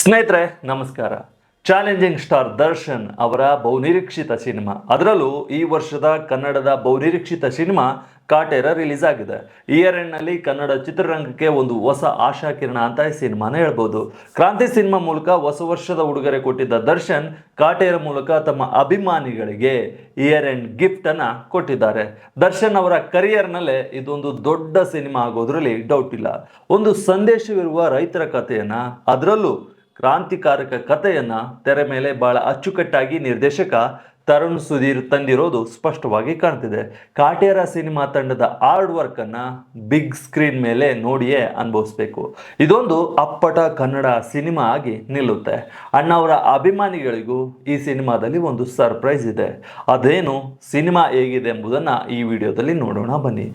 ಸ್ನೇಹಿತರೆ, ನಮಸ್ಕಾರ. Challenging star Darshan ಅವರ ಬಹುನಿರೀಕ್ಷಿತ ಸಿನಿಮಾ. ಅದರಲ್ಲೂ ಈ ವರ್ಷದ ಕನ್ನಡದ ಬಹುನಿರೀಕ್ಷಿತ ಸಿನಿಮಾ ಕಾಟೇರ ರಿಲೀಸ್ ಆಗಿದೆ. ಇಯರ್ ಎಂಡ್ನಲ್ಲಿ ಕನ್ನಡ ಚಿತ್ರರಂಗಕ್ಕೆ ಒಂದು ಹೊಸ ಆಶಾಕಿರಣ ಅಂತ ಈ ಸಿನಿಮಾನ ಹೇಳ್ಬೋದು. ಕ್ರಾಂತಿ ಸಿನಿಮಾ ಮೂಲಕ ಹೊಸ ವರ್ಷದ ಉಡುಗೊರೆ ಕೊಟ್ಟಿದ್ದ ದರ್ಶನ್ ಕಾಟೇರ ಮೂಲಕ ತಮ್ಮ ಅಭಿಮಾನಿಗಳಿಗೆ ಇಯರ್ ಎಂಡ್ ಗಿಫ್ಟ್ ಅನ್ನ ಕೊಟ್ಟಿದ್ದಾರೆ. ದರ್ಶನ್ ಅವರ ಕರಿಯರ್ನಲ್ಲೇ ಇದೊಂದು ದೊಡ್ಡ ಸಿನಿಮಾ ಆಗೋದ್ರಲ್ಲಿ ಡೌಟ್ ಇಲ್ಲ. ಒಂದು ಸಂದೇಶವಿರುವ ರೈತರ ಕಥೆಯನ್ನ ಅದರಲ್ಲೂ ಕ್ರಾಂತಿಕಾರಕ ಕಥೆಯನ್ನು ತೆರೆ ಮೇಲೆ ಬಹಳ ಅಚ್ಚುಕಟ್ಟಾಗಿ ನಿರ್ದೇಶಕ ತರುಣ್ ಸುಧೀರ್ ತಂದಿರೋದು ಸ್ಪಷ್ಟವಾಗಿ ಕಾಣ್ತಿದೆ. ಕಾಟೇರ ಸಿನಿಮಾ ತಂಡದ ಹಾರ್ಡ್ ವರ್ಕನ್ನು ಬಿಗ್ ಸ್ಕ್ರೀನ್ ಮೇಲೆ ನೋಡಿಯೇ ಅನುಭವಿಸ್ಬೇಕು. ಇದೊಂದು ಅಪ್ಪಟ ಕನ್ನಡ ಸಿನಿಮಾ ಆಗಿ ನಿಲ್ಲುತ್ತೆ. ಅಣ್ಣವರ ಅಭಿಮಾನಿಗಳಿಗೂ ಈ ಸಿನಿಮಾದಲ್ಲಿ ಒಂದು ಸರ್ಪ್ರೈಸ್ ಇದೆ. ಅದೇನು ಸಿನಿಮಾ ಹೇಗಿದೆ ಎಂಬುದನ್ನ ಈ ವಿಡಿಯೋದಲ್ಲಿ ನೋಡೋಣ ಬನ್ನಿ.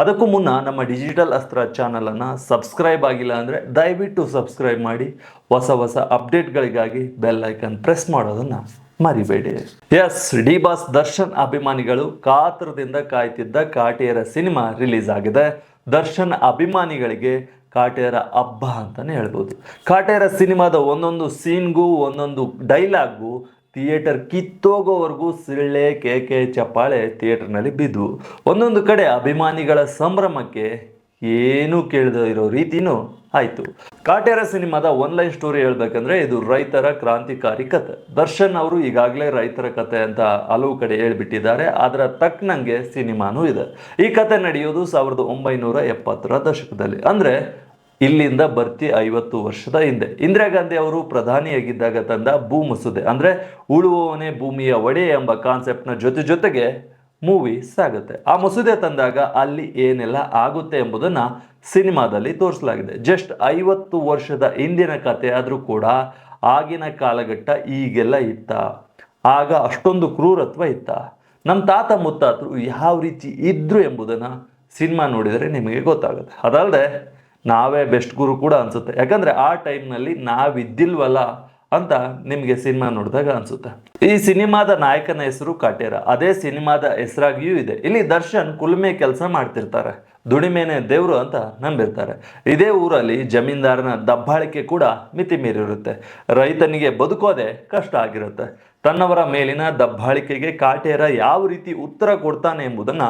ಅದಕ್ಕೂ ಮುನ್ನ ನಮ್ಮ ಡಿಜಿಟಲ್ ಅಸ್ತ್ರ ಚಾನಲನ್ನು ಸಬ್ಸ್ಕ್ರೈಬ್ ಆಗಿಲ್ಲ ಅಂದರೆ ದಯವಿಟ್ಟು ಸಬ್ಸ್ಕ್ರೈಬ್ ಮಾಡಿ. ಹೊಸ ಹೊಸ ಅಪ್ಡೇಟ್ಗಳಿಗಾಗಿ ಬೆಲ್ ಐಕನ್ ಪ್ರೆಸ್ ಮಾಡೋದನ್ನು ಮರಿಬೇಡಿ. ಎಸ್ ಡಿ ಬಾಸ್ ದರ್ಶನ್ ಅಭಿಮಾನಿಗಳು ಕಾತರದಿಂದ ಕಾಯ್ತಿದ್ದ ಕಾಟೇರ ಸಿನಿಮಾ ರಿಲೀಸ್ ಆಗಿದೆ. ದರ್ಶನ್ ಅಭಿಮಾನಿಗಳಿಗೆ ಕಾಟೇರ ಹಬ್ಬ ಅಂತಾನೆ ಹೇಳ್ಬೋದು. ಕಾಟೇರ ಸಿನಿಮಾದ ಒಂದೊಂದು ಸೀನ್ಗೂ ಒಂದೊಂದು ಡೈಲಾಗ್ಗೂ ಥಿಯೇಟರ್ ಕಿತ್ತೋಗೋವರೆಗೂ ಸಿಳ್ಳೆ ಕೇಕೆ ಚಪ್ಪಾಳೆ ಥಿಯೇಟರ್ನಲ್ಲಿ ಬಿದ್ದು, ಒಂದೊಂದು ಕಡೆ ಅಭಿಮಾನಿಗಳ ಸಂಭ್ರಮಕ್ಕೆ ಏನೂ ಕೇಳದ ಇರೋ ರೀತಿನೂ ಆಯಿತು. ಕಾಟೇರ ಸಿನಿಮಾದ ಒನ್ಲೈನ್ ಸ್ಟೋರಿ ಹೇಳ್ಬೇಕಂದ್ರೆ ಇದು ರೈತರ ಕ್ರಾಂತಿಕಾರಿ ಕತೆ. ದರ್ಶನ್ ಅವರು ಈಗಾಗಲೇ ರೈತರ ಕತೆ ಅಂತ ಹಲವು ಕಡೆ ಹೇಳ್ಬಿಟ್ಟಿದ್ದಾರೆ, ಅದರ ತಕ್ಕನಂಗೆ ಸಿನಿಮಾನೂ ಇದೆ. ಈ ಕತೆ ನಡೆಯೋದು ಸಾವಿರದ ಒಂಬೈನೂರ ಎಪ್ಪತ್ತರ ದಶಕದಲ್ಲಿ. ಅಂದರೆ ಇಲ್ಲಿಂದ ಬರ್ತಿ ಐವತ್ತು ವರ್ಷದ ಹಿಂದೆ. ಇಂದಿರಾ ಗಾಂಧಿ ಅವರು ಪ್ರಧಾನಿಯಾಗಿದ್ದಾಗ ತಂದ ಭೂ ಮಸೂದೆ, ಅಂದ್ರೆ ಉಳುವವನೇ ಭೂಮಿಯ ಒಡೆ ಎಂಬ ಕಾನ್ಸೆಪ್ಟ್ನ ಜೊತೆ ಜೊತೆಗೆ ಮೂವಿ ಸಾಗುತ್ತೆ. ಆ ಮಸೂದೆ ತಂದಾಗ ಅಲ್ಲಿ ಏನೆಲ್ಲ ಆಗುತ್ತೆ ಎಂಬುದನ್ನ ಸಿನಿಮಾದಲ್ಲಿ ತೋರಿಸಲಾಗಿದೆ. ಜಸ್ಟ್ ಐವತ್ತು ವರ್ಷದ ಹಿಂದಿನ ಕತೆ ಆದರೂ ಕೂಡ ಆಗಿನ ಕಾಲಘಟ್ಟ ಈಗೆಲ್ಲ ಇತ್ತ. ಆಗ ಅಷ್ಟೊಂದು ಕ್ರೂರತ್ವ ಇತ್ತ. ನಮ್ಮ ತಾತ ಮುತ್ತಾತರು ಯಾವ ರೀತಿ ಇದ್ರು ಎಂಬುದನ್ನು ಸಿನಿಮಾ ನೋಡಿದರೆ ನಿಮಗೆ ಗೊತ್ತಾಗುತ್ತೆ. ಅದಲ್ಲದೆ ನಾವೇ ಬೆಸ್ಟ್ ಗುರು ಕೂಡ ಅನ್ಸುತ್ತೆ. ಯಾಕಂದ್ರೆ ಆ ಟೈಮ್ನಲ್ಲಿ ನಾವಿದ್ದಿಲ್ವಲ್ಲ ಅಂತ ನಿಮಗೆ ಸಿನಿಮಾ ನೋಡಿದಾಗ ಅನ್ಸುತ್ತೆ. ಈ ಸಿನಿಮಾದ ನಾಯಕನ ಹೆಸರು ಕಾಟೇರ. ಅದೇ ಸಿನಿಮಾದ ಹೆಸರಾಗಿಯೂ ಇದೆ. ಇಲ್ಲಿ ದರ್ಶನ್ ಕುಲುಮೆ ಕೆಲಸ ಮಾಡ್ತಿರ್ತಾರೆ. ದುಡಿಮೆನೆ ದೇವರು ಅಂತ ನಂಬಿರ್ತಾರೆ. ಇದೇ ಊರಲ್ಲಿ ಜಮೀನ್ದಾರನ ದಬ್ಬಾಳಿಕೆ ಕೂಡ ಮಿತಿ ಮೀರಿರುತ್ತೆ ರೈತನಿಗೆ ಬದುಕೋದೆ ಕಷ್ಟ ಆಗಿರುತ್ತೆ. ತನ್ನವರ ಮೇಲಿನ ದಬ್ಬಾಳಿಕೆಗೆ ಕಾಟೇರ ಯಾವ ರೀತಿ ಉತ್ತರ ಕೊಡ್ತಾನೆ ಎಂಬುದನ್ನ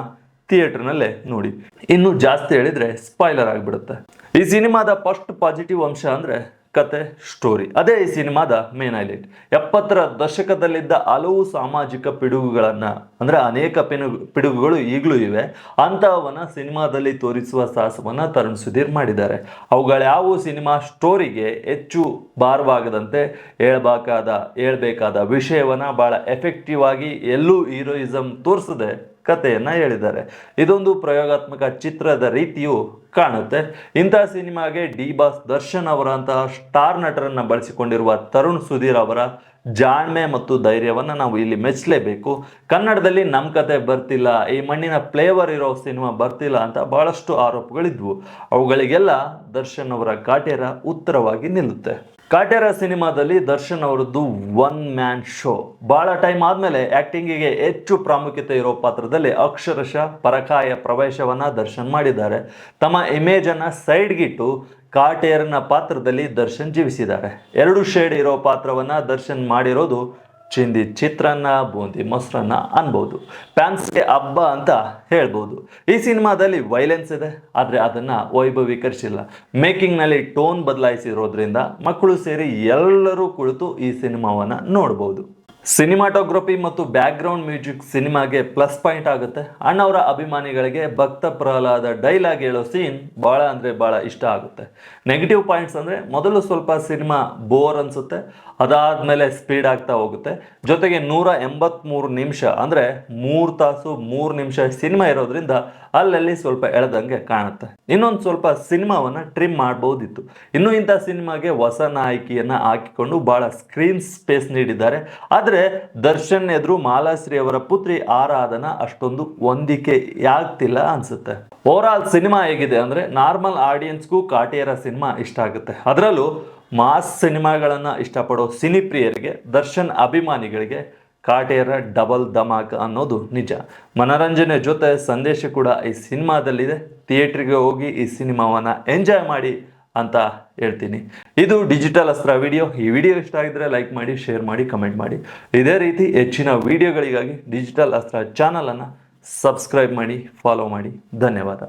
ಥಿಯೇಟರ್ನಲ್ಲೇ ನೋಡಿ. ಇನ್ನು ಜಾಸ್ತಿ ಹೇಳಿದ್ರೆ ಸ್ಪಾಯ್ಲರ್ ಆಗಿಬಿಡುತ್ತೆ. ಈ ಸಿನಿಮಾದ ಫಸ್ಟ್ ಪಾಸಿಟಿವ್ ಅಂಶ ಅಂದ್ರೆ ಕತೆ, ಸ್ಟೋರಿ. ಅದೇ ಈ ಸಿನಿಮಾದ ಮೇನ್ ಹೈಲೈಟ್. ಎಪ್ಪತ್ತರ ದಶಕದಲ್ಲಿದ್ದ ಹಲವು ಸಾಮಾಜಿಕ ಪಿಡುಗುಗಳನ್ನು, ಅಂದ್ರೆ ಅನೇಕ ಪಿನು, ಪಿಡುಗುಗಳು ಈಗಲೂ ಇವೆ. ಅಂತಹವನ್ನು ಸಿನಿಮಾದಲ್ಲಿ ತೋರಿಸುವ ಸಾಹಸವನ್ನ ತರುಣ್ ಸುಧೀರ್ ಮಾಡಿದ್ದಾರೆ. ಅವುಗಳ್ಯಾವು ಸಿನಿಮಾ ಸ್ಟೋರಿಗೆ ಹೆಚ್ಚು ಭಾರವಾಗದಂತೆ ಹೇಳ್ಬೇಕಾದ ಹೇಳ್ಬೇಕಾದ ವಿಷಯವನ್ನ ಭಾಳ ಎಫೆಕ್ಟಿವ್ ಆಗಿ ಎಲ್ಲೂ ಹೀರೋಯಿಸಮ್ ತೋರಿಸದೆ ಕಥೆಯನ್ನ ಹೇಳಿದ್ದಾರೆ. ಇದೊಂದು ಪ್ರಯೋಗಾತ್ಮಕ ಚಿತ್ರದ ರೀತಿಯು ಕಾಣುತ್ತೆ. ಇಂತಹ ಸಿನಿಮಾಗೆ ಡಿ ಬಾಸ್ ದರ್ಶನ್ ಅವರಂತಹ ಸ್ಟಾರ್ ನಟರನ್ನ ಬಳಸಿಕೊಂಡಿರುವ ತರುಣ್ ಸುಧೀರ್ ಅವರ ಜಾಣ್ಮೆ ಮತ್ತು ಧೈರ್ಯವನ್ನು ನಾವು ಇಲ್ಲಿ ಮೆಚ್ಚಲೇಬೇಕು. ಕನ್ನಡದಲ್ಲಿ ನಮ್ಮ ಕತೆ ಬರ್ತಿಲ್ಲ, ಈ ಮಣ್ಣಿನ ಫ್ಲೇವರ್ ಇರೋ ಸಿನಿಮಾ ಬರ್ತಿಲ್ಲ ಅಂತ ಬಹಳಷ್ಟು ಆರೋಪಗಳಿದ್ವು. ಅವುಗಳಿಗೆಲ್ಲ ದರ್ಶನ್ ಅವರ ಕಾಟೇರ ಉತ್ತರವಾಗಿ ನಿಲ್ಲುತ್ತೆ. ಕಾಟೇರ ಸಿನಿಮಾದಲ್ಲಿ ದರ್ಶನ್ ಅವರದ್ದು ಒನ್ ಮ್ಯಾನ್ ಶೋ. ಬಹಳ ಟೈಮ್ ಆದ್ಮೇಲೆ ಆ್ಯಕ್ಟಿಂಗಿಗೆ ಹೆಚ್ಚು ಪ್ರಾಮುಖ್ಯತೆ ಇರೋ ಪಾತ್ರದಲ್ಲಿ ಅಕ್ಷರಶಃ ಪರಕಾಯ ಪ್ರವೇಶವನ್ನ ದರ್ಶನ್ ಮಾಡಿದ್ದಾರೆ. ತಮ್ಮ ಇಮೇಜನ್ನು ಸೈಡ್ಗಿಟ್ಟು ಕಾಟೇರನ ಪಾತ್ರದಲ್ಲಿ ದರ್ಶನ್ ಜೀವಿಸಿದ್ದಾರೆ. ಎರಡು ಶೇಡ್ ಇರೋ ಪಾತ್ರವನ್ನ ದರ್ಶನ್ ಮಾಡಿರೋದು ಚಿಂದಿ ಚಿತ್ರಾನ್ನ, ಬೂಂದಿ ಮೊಸರನ್ನ ಅನ್ಬೋದು. ಫ್ಯಾನ್ಸ್ಗೆ ಹಬ್ಬ ಅಂತ ಹೇಳ್ಬೋದು. ಈ ಸಿನಿಮಾದಲ್ಲಿ ವೈಲೆನ್ಸ್ ಇದೆ, ಆದರೆ ಅದನ್ನು ವೈಭವೀಕರಿಸಿಲ್ಲ. ಮೇಕಿಂಗ್ನಲ್ಲಿ ಟೋನ್ ಬದಲಾಯಿಸಿರೋದ್ರಿಂದ ಮಕ್ಕಳು ಸೇರಿ ಎಲ್ಲರೂ ಕುಳಿತು ಈ ಸಿನಿಮಾವನ್ನು ನೋಡ್ಬೋದು. ಸಿನಿಮಾಟೋಗ್ರಫಿ ಮತ್ತು ಬ್ಯಾಕ್ಗ್ರೌಂಡ್ ಮ್ಯೂಸಿಕ್ ಸಿನಿಮಾಗೆ ಪ್ಲಸ್ ಪಾಯಿಂಟ್ ಆಗುತ್ತೆ. ಅಣ್ಣವರ ಅಭಿಮಾನಿಗಳಿಗೆ ಭಕ್ತ ಪ್ರಹ್ಲಾದ ಡೈಲಾಗ್ ಹೇಳೋ ಸೀನ್ ಭಾಳ ಅಂದರೆ ಭಾಳ ಇಷ್ಟ ಆಗುತ್ತೆ. ನೆಗೆಟಿವ್ ಪಾಯಿಂಟ್ಸ್ ಅಂದರೆ ಮೊದಲು ಸ್ವಲ್ಪ ಸಿನಿಮಾ ಬೋರ್ ಅನಿಸುತ್ತೆ, ಅದಾದಮೇಲೆ ಸ್ಪೀಡ್ ಆಗ್ತಾ ಹೋಗುತ್ತೆ. ಜೊತೆಗೆ ನೂರ ಎಂಬತ್ತ್ಮೂರು ನಿಮಿಷ ಅಂದರೆ ಮೂರು ತಾಸು ಮೂರು ನಿಮಿಷ ಸಿನಿಮಾ ಇರೋದ್ರಿಂದ ಅಲ್ಲಲ್ಲಿ ಸ್ವಲ್ಪ ಎಳೆದಂಗೆ ಕಾಣುತ್ತೆ. ಇನ್ನೊಂದು ಸ್ವಲ್ಪ ಸಿನಿಮಾವನ್ನು ಟ್ರಿಮ್ ಮಾಡ್ಬೋದಿತ್ತು. ಇನ್ನು ಇಂಥ ಸಿನಿಮಾಗೆ ಹೊಸ ನಾಯಕಿಯನ್ನು ಹಾಕಿಕೊಂಡು ಭಾಳ ಸ್ಕ್ರೀನ್ ಸ್ಪೇಸ್ ನೀಡಿದ್ದಾರೆ. ಆದರೆ ದರ್ಶನ್ ಎದುರು ಮಾಲಾಶ್ರೀ ಅವರ ಪುತ್ರಿ ಆರಾಧನ ಅಷ್ಟೊಂದು ಹೊಂದಿಕೆ ಆಗ್ತಿಲ್ಲ ಅನ್ಸುತ್ತೆ. ಓವರ್ ಆಲ್ ಸಿನಿಮಾ ಹೇಗಿದೆ ಅಂದ್ರೆ ನಾರ್ಮಲ್ ಆಡಿಯನ್ಸ್ಗೂ ಕಾಟೇರ ಸಿನಿಮಾ ಇಷ್ಟ ಆಗುತ್ತೆ. ಅದರಲ್ಲೂ ಮಾಸ್ ಸಿನಿಮಾಗಳನ್ನ ಇಷ್ಟಪಡೋ ಸಿನಿಪ್ರಿಯರಿಗೆ ದರ್ಶನ್ ಅಭಿಮಾನಿಗಳಿಗೆ ಕಾಟೇರ ಡಬಲ್ ಧಮಾಕ್ ಅನ್ನೋದು ನಿಜ. ಮನರಂಜನೆ ಜೊತೆ ಸಂದೇಶ ಕೂಡ ಈ ಸಿನಿಮಾದಲ್ಲಿದೆ. ಥಿಯೇಟ್ರಿಗೆ ಹೋಗಿ ಈ ಸಿನಿಮಾವನ್ನು ಎಂಜಾಯ್ ಮಾಡಿ ಅಂತ ಹೇಳ್ತೀನಿ. ಇದು ಡಿಜಿಟಲ್ ಅಸ್ತ್ರ ವಿಡಿಯೋ. ಈ ವಿಡಿಯೋ ಇಷ್ಟ ಆಗಿದ್ರೆ ಲೈಕ್ ಮಾಡಿ, ಶೇರ್ ಮಾಡಿ, ಕಮೆಂಟ್ ಮಾಡಿ. ಇದೇ ರೀತಿ ಹೆಚ್ಚಿನ ವಿಡಿಯೋಗಳಿಗಾಗಿ ಡಿಜಿಟಲ್ ಅಸ್ತ್ರ ಚಾನಲನ್ನು ಸಬ್ಸ್ಕ್ರೈಬ್ ಮಾಡಿ, ಫಾಲೋ ಮಾಡಿ. ಧನ್ಯವಾದ.